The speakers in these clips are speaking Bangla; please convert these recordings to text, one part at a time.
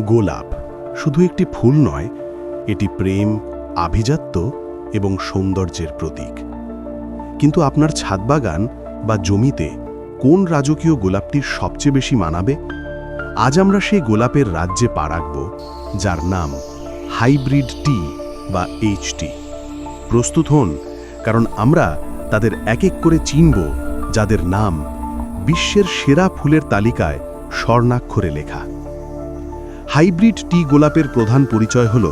গোলাপ। শুধু একটি ফুল নয়, এটি প্রেম, আভিজাত্য এবং সৌন্দর্যের প্রতীক। কিন্তু আপনার ছাদবাগান বা জমিতে কোন রাজকীয় গোলাপটির সবচেয়ে বেশি মানাবে? আজ আমরা সেই গোলাপের রাজ্যে পা রাখব, যার নাম হাইব্রিড টি বা এইচটি প্রস্তুত হন, কারণ আমরা তাদের এক এক করে চিনব, যাদের নাম বিশ্বের সেরা ফুলের তালিকায় স্বর্ণাক্ষরে লেখা। হাইব্রিড টি গোলাপের প্রধান পরিচয় হল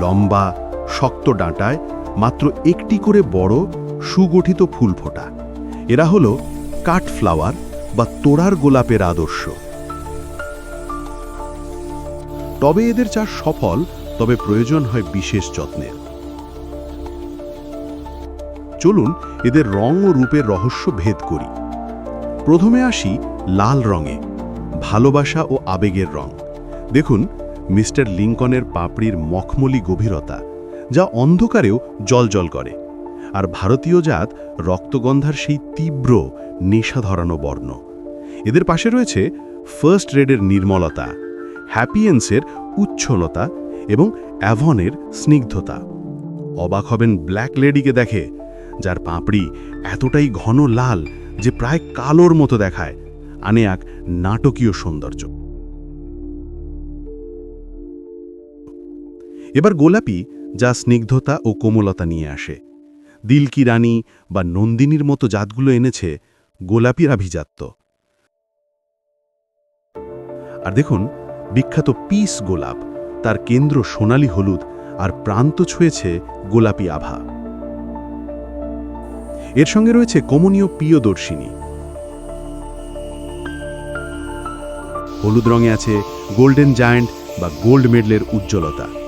লম্বা, শক্ত ডাঁটায় মাত্র একটি করে বড় সুগঠিত ফুল ফোটা এরা হল কাঠ ফ্লাওয়ার বা তোড়ার গোলাপের আদর্শ। তবে এদের চাষ সফল, তবে প্রয়োজন হয় বিশেষ যত্নের। চলুন এদের রং ও রূপের রহস্য ভেদ করি। প্রথমে আসি লাল রঙে, ভালোবাসা ও আবেগের রং। দেখুন, মিস্টার লিঙ্কনের পাপড়ির মখমলি গভীরতা, যা অন্ধকারেও জলজল করে, আর ভারতীয় জাত রক্তগন্ধার সেই তীব্র নেশা ধরানো বর্ণ। এদের পাশে রয়েছে ফার্স্ট রেডের নির্মলতা, হ্যাপিয়েন্সের উচ্ছলতা এবং অ্যাভনের স্নিগ্ধতা। অবাক হবেন ব্ল্যাক লেডিকে দেখে, যার পাপড়ি এতটাই ঘন লাল যে প্রায় কালোর মতো দেখায়, আনে এক নাটকীয় সৌন্দর্য। এবার গোলাপি যা স্নিগ্ধতা ও কোমলতা নিয়ে আসে। দিলকি রানী বা নন্দিনীর মতো জাতগুলো এনেছে গোলাপির আভিজাত্য। আর দেখুন, বিখ্যাত পিস গোলাপ, তার কেন্দ্র সোনালী হলুদ আর প্রান্ত ছুঁয়েছে গোলাপি আভা। এর সঙ্গে রয়েছে কমনীয় প্রিয়দর্শিনী। হলুদ রঙে আছে গোল্ডেন জায়ান্ট বা গোল্ড মেডলের উজ্জ্বলতা।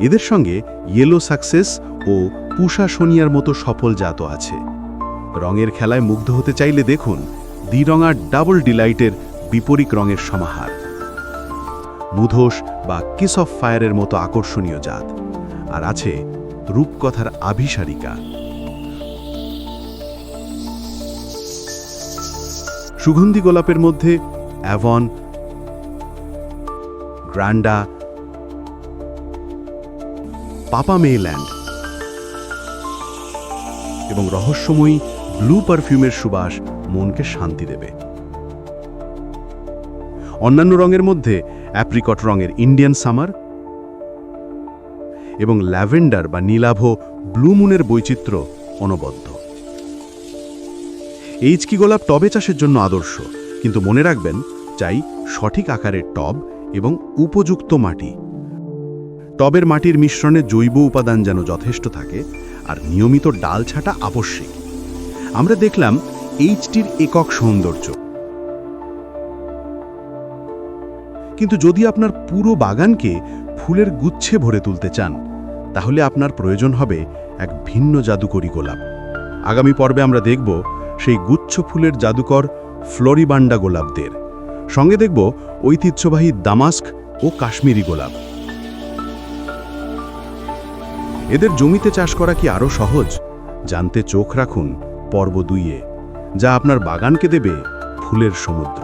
এদের সঙ্গে ইয়েলো সাকসেস ও পুষা সোনিয়ার মতো সফল জাত আছে। রঙের খেলায় মুগ্ধ হতে চাইলে দেখুন দ্বিরঙা ডাবল ডিলাইটের বিপরীত রঙের সমাহার। মুধোস বা কিস অফ ফায়ারের মতো আকর্ষণীয় জাত। আর আছে রূপকথার আভিসারিকা। সুগন্ধি গোলাপের মধ্যে অ্যাভন গ্রান্ডা পাপা মেইল্যান্ড এবং রহস্যময়ী ব্লু পারফিউমের সুবাস মনকে শান্তি দেবে। অন্যান্য রঙের মধ্যে অ্যাপ্রিকট রঙের ইন্ডিয়ান সামার এবং ল্যাভেন্ডার বা নীলাভ ব্লু মুনের বৈচিত্র্য অনবদ্য। এইচকি গোলাপ টবে চাষের জন্য আদর্শ, কিন্তু মনে রাখবেন, চাই সঠিক আকারের টব এবং উপযুক্ত মাটি। টবের মাটির মিশ্রণে জৈব উপাদান যেন যথেষ্ট থাকে আর নিয়মিত ডাল ছাটা আবশ্যিক। আমরা দেখলাম এইচটির একক সৌন্দর্য। কিন্তু যদি আপনার পুরো বাগানকে ফুলের গুচ্ছে ভরে তুলতে চান, তাহলে আপনার প্রয়োজন হবে এক ভিন্ন জাদুকরি গোলাপ। আগামী পর্বে আমরা দেখব সেই গুচ্ছ ফুলের জাদুকর ফ্লোরিবান্ডা গোলাপদের। সঙ্গে দেখব ঐতিহ্যবাহী দামাস্ক ও কাশ্মীরি গোলাপ। এদের জমিতে চাষ করা কি আরও সহজ? জানতে চোখ রাখুন পর্ব দুইয়ে, যা আপনার বাগানকে দেবে ফুলের সমুদ্র।